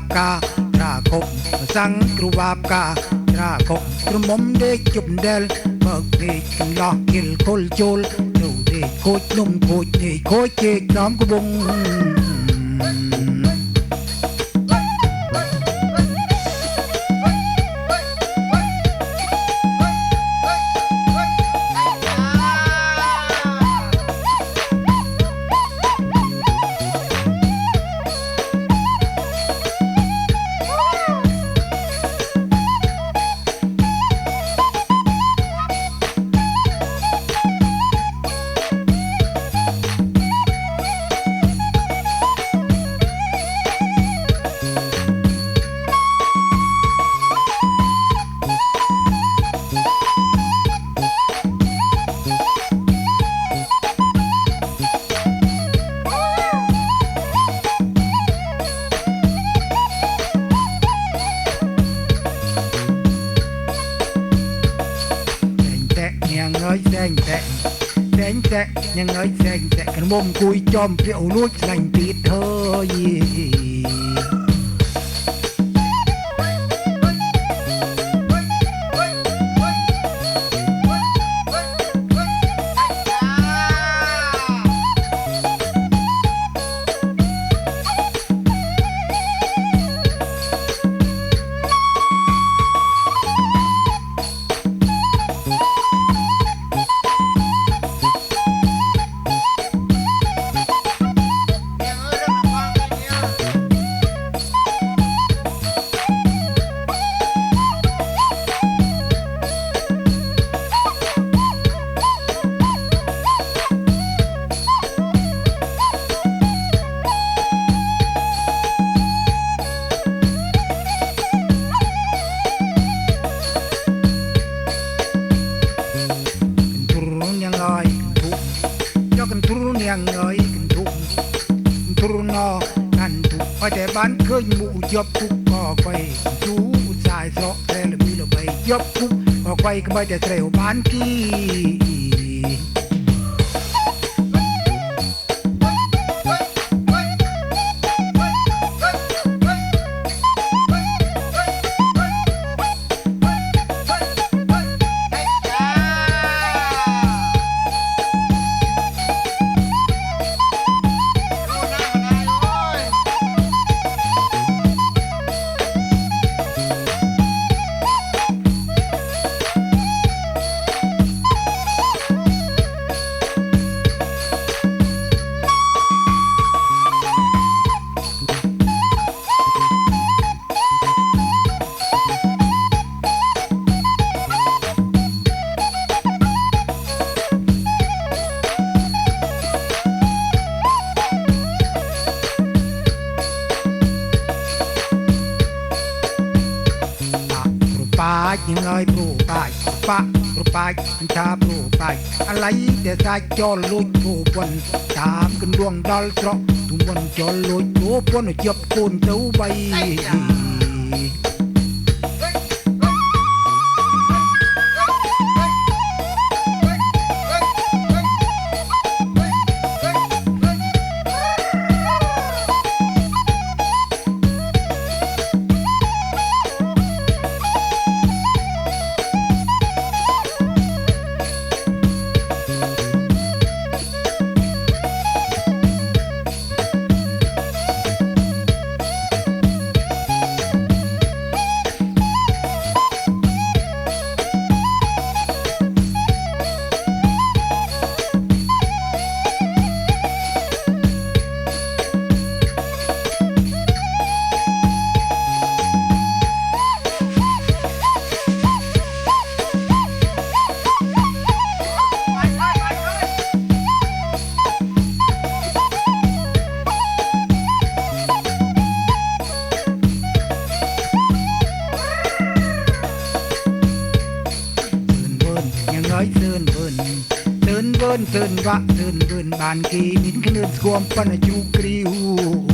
បកាត្រាកុកសាំងគ្រូបាបកាត្រាកុកក្រមុំដេកជប់ដេលបើកដេកចំឡោះគិលគល់ជុលនៅដេកខូចនំខូចនេះខូចជេកដំកបង ងតែញ៉ាងើយតែងតែតែងតែញ៉ាងើយតែងតែក្រមុំគួយចំព្រាវលួចស្លាញ់ទៀតហើយ turun no kan tu ឲ្យតែបានឃើញមុខជាប់គុកក៏ໄວជូឧស្សាហ៍ស្រកតែ យប្របាច់បាក់ប្របាច់អញ្ចាប្របាច់អាឡៃដែលសាច់ចោលលួចប្រពន្ធតាមកណ្ដួងដល់ស្រកទុំមិនចោលលួចប្រពន្ធជាប់កូនទៅបី ទឿនវើនទឿនវាក់ទឿនវើនបានគេមានគ្រឿនស្គមប៉ុនជូគ្រីវ